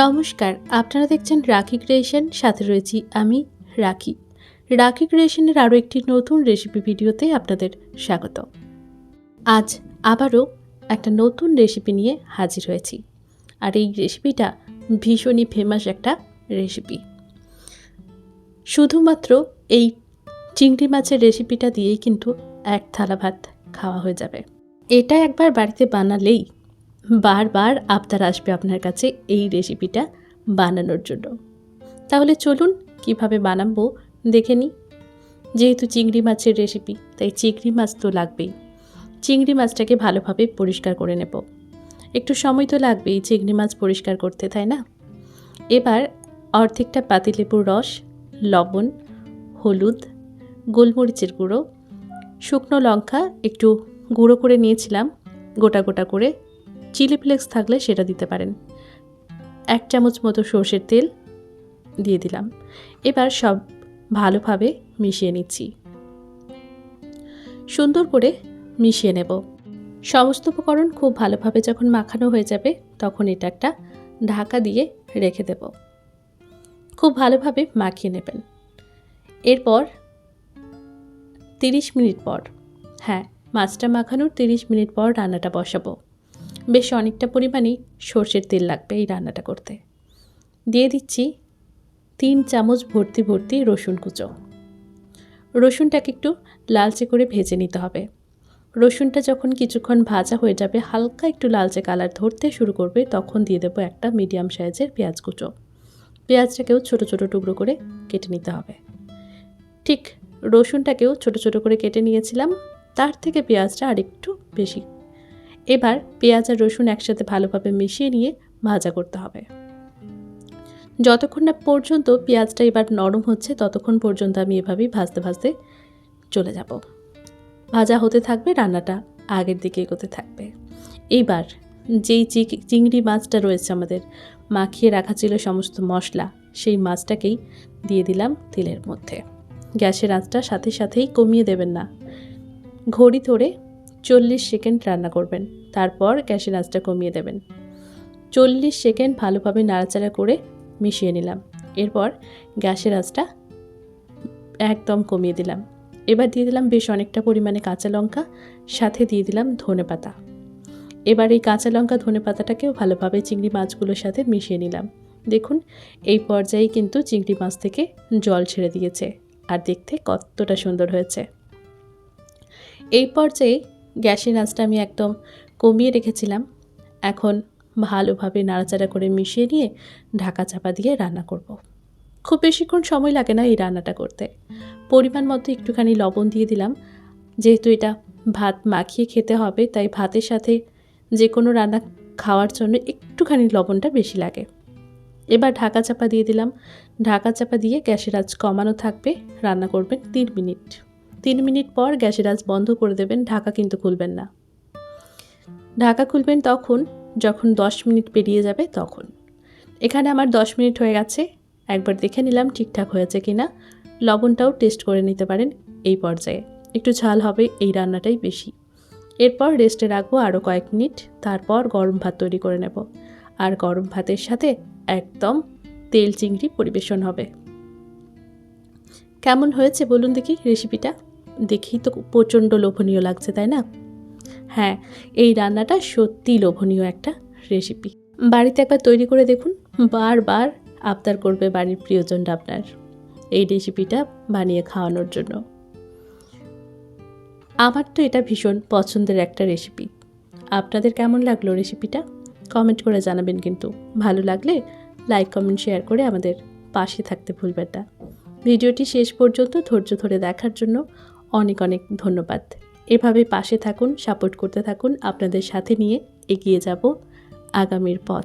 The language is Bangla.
নমস্কার, আপনারা দেখছেন রাখি ক্রিয়েশন, সাথে রয়েছি আমি, রাখি। রাখি ক্রিয়েশনের আরও একটি নতুন রেসিপি ভিডিওতে আপনাদের স্বাগত। আজ আবারও একটা নতুন রেসিপি নিয়ে হাজির হয়েছি। আর এই রেসিপিটা ভীষণই ফেমাস একটা রেসিপি। শুধুমাত্র এই চিংড়ি মাছের রেসিপিটা দিয়েই কিন্তু এক থালা ভাত খাওয়া হয়ে যাবে। এটা একবার বাড়িতে বানালেই বারবার আবদার আসবে আপনার কাছে এই রেসিপিটা বানানোর জন্য। তাহলে চলুন কীভাবে বানাবো দেখে নিই। যেহেতু চিংড়ি মাছের রেসিপি তাই চিংড়ি মাছ তো লাগবেই। চিংড়ি মাছটাকে ভালোভাবে পরিষ্কার করে নেব। একটু সময় তো লাগবেই চিংড়ি মাছ পরিষ্কার করতে, তাই না? এবার অর্ধেকটা পাতিলেবুর রস, লবণ, হলুদ, গোলমরিচের গুঁড়ো, শুকনো লঙ্কা একটু গুঁড়ো করে নিয়েছিলাম, গোটা গোটা করে। চিলি ফ্লেক্স থাকলে সেটা দিতে পারেন। এক চামচ মতো সর্ষের তেল দিয়ে দিলাম। এবার সব ভালোভাবে মিশিয়ে নিচ্ছি। সুন্দর করে মিশিয়ে নেব। সমস্ত উপকরণ খুব ভালোভাবে যখন মাখানো হয়ে যাবে, তখন এটা একটা ঢাকা দিয়ে রেখে দেব। খুব ভালোভাবে মাখিয়ে নেবেন। এরপর তিরিশ মিনিট পর হ্যাঁ মাছটা মাখানোর তিরিশ মিনিট পর রান্নাটা বসাবো। বেশ অনেকটা পরিমাণেই সর্ষের তেল লাগবে এই রান্নাটা করতে। দিয়ে দিচ্ছি তিন চামচ ভর্তি ভর্তি রসুন কুচো। রসুনটাকে একটু লালচে করে ভেজে নিতে হবে। রসুনটা যখন কিছুক্ষণ ভাজা হয়ে যাবে, হালকা একটু লালচে কালার ধরতে শুরু করবে, তখন দিয়ে দেবো একটা মিডিয়াম সাইজের পেঁয়াজ কুচো। পেঁয়াজটাকেও ছোটো ছোটো টুকরো করে কেটে নিতে হবে। ঠিক রসুনটাকেও ছোট ছোট করে কেটে নিয়েছিলাম, তার থেকে পেঁয়াজটা আরেকটু বেশি এবার পেঁয়াজ আর রসুন একসাথে ভালোভাবে মিশিয়ে নিয়ে ভাজা করতে হবে। যতক্ষণ না পর্যন্ত পেঁয়াজটা এবার নরম হচ্ছে, ততক্ষণ পর্যন্ত আমি এভাবেই ভাজতে ভাজতে চলে যাব। ভাজা হতে থাকবে, রান্নাটা আগের দিকে এগোতে থাকবে। এইবার যেই চিংড়ি মাছটা রয়েছে আমাদের, মাখিয়ে রাখা ছিল সমস্ত মশলা, সেই মাছটাকেই দিয়ে দিলাম তেলের মধ্যে। গ্যাসের আঁচটা সাথে সাথেই কমিয়ে দেবেন না। ঘড়ি ধরে চল্লিশ সেকেন্ড রান্না করবেন। তারপর গ্যাসের আঁচটা কমিয়ে দেবেন। চল্লিশ সেকেন্ড ভালোভাবে নাড়াচাড়া করে মিশিয়ে নিলাম। এরপর গ্যাসের আঁচটা একদম কমিয়ে দিলাম। এবার দিয়ে দিলাম বেশ অনেকটা পরিমাণে কাঁচা লঙ্কা, সাথে দিয়ে দিলাম ধনে পাতা। এবার এই কাঁচা লঙ্কা, ধনে পাতাটাকেও ভালোভাবে চিংড়ি মাছগুলোর সাথে মিশিয়ে নিলাম। দেখুন, এই পর্যায়ে কিন্তু চিংড়ি মাছ থেকে জল ছেড়ে দিয়েছে। আর দেখতে কতটা সুন্দর হয়েছে। এই পর্যায়ে গ্যাসের আঁচটা আমি একদম কমিয়ে রেখেছিলাম। এখন ভালোভাবে নাড়াচাড়া করে মিশিয়ে নিয়ে ঢাকা চাপা দিয়ে রান্না করব। খুব বেশিক্ষণ সময় লাগে না এই রান্নাটা করতে। পরিমাণ মতো একটুখানি লবণ দিয়ে দিলাম। যেহেতু এটা ভাত মাখিয়ে খেতে হবে, তাই ভাতের সাথে যে কোনো রান্না খাওয়ার জন্য একটুখানি লবণটা বেশি লাগে। এবার ঢাকা চাপা দিয়ে দিলাম। ঢাকা চাপা দিয়ে গ্যাসের আঁচ কমানো থাকবে। রান্না করবেন তিন মিনিট। তিন মিনিট পর গ্যাসের আঁচ বন্ধ করে দেবেন, ঢাকা কিন্তু খুলবেন না। ঢাকা খুলবেন তখন, যখন দশ মিনিট পেরিয়ে যাবে তখন। এখানে আমার দশ মিনিট হয়ে গেছে, একবার দেখে নিলাম ঠিকঠাক হয়েছে কি না লবণটাও টেস্ট করে নিতে পারেন এই পর্যায়ে। একটু ঝাল হবে এই রান্নাটাই বেশি। এরপর রেস্টে রাখব আরও কয়েক মিনিট, তারপর গরম ভাত তৈরি করে নেব। আর গরম ভাতের সাথে একদম তেল চিংড়ি পরিবেশন হবে। কেমন হয়েছে বলুন দেখি রেসিপিটা? দেখেই তো প্রচণ্ড লোভনীয় লাগছে, তাই না? হ্যাঁ এই রান্নাটা সত্যি লোভনীয় একটা রেসিপি বাড়িতে একবার তৈরি করে দেখুন, বারবার আবদার করবে বাড়ির প্রিয়জনটা আপনার এই রেসিপিটা বানিয়ে খাওয়ানোর জন্য। আমার তো এটা ভীষণ পছন্দের একটা রেসিপি আপনাদের কেমন লাগল রেসিপিটা কমেন্ট করে জানাবেন কিন্তু। ভালো লাগলে লাইক কমেন্ট শেয়ার করে আমাদের পাশে থাকতে ভুলবেন না। ভিডিওটি শেষ পর্যন্ত ধৈর্য ধরে দেখার জন্য অনেক অনেক ধন্যবাদ। এভাবে পাশে থাকুন, সাপোর্ট করতে থাকুন। আপনাদের সাথে নিয়ে এগিয়ে যাব আগামীর পথ।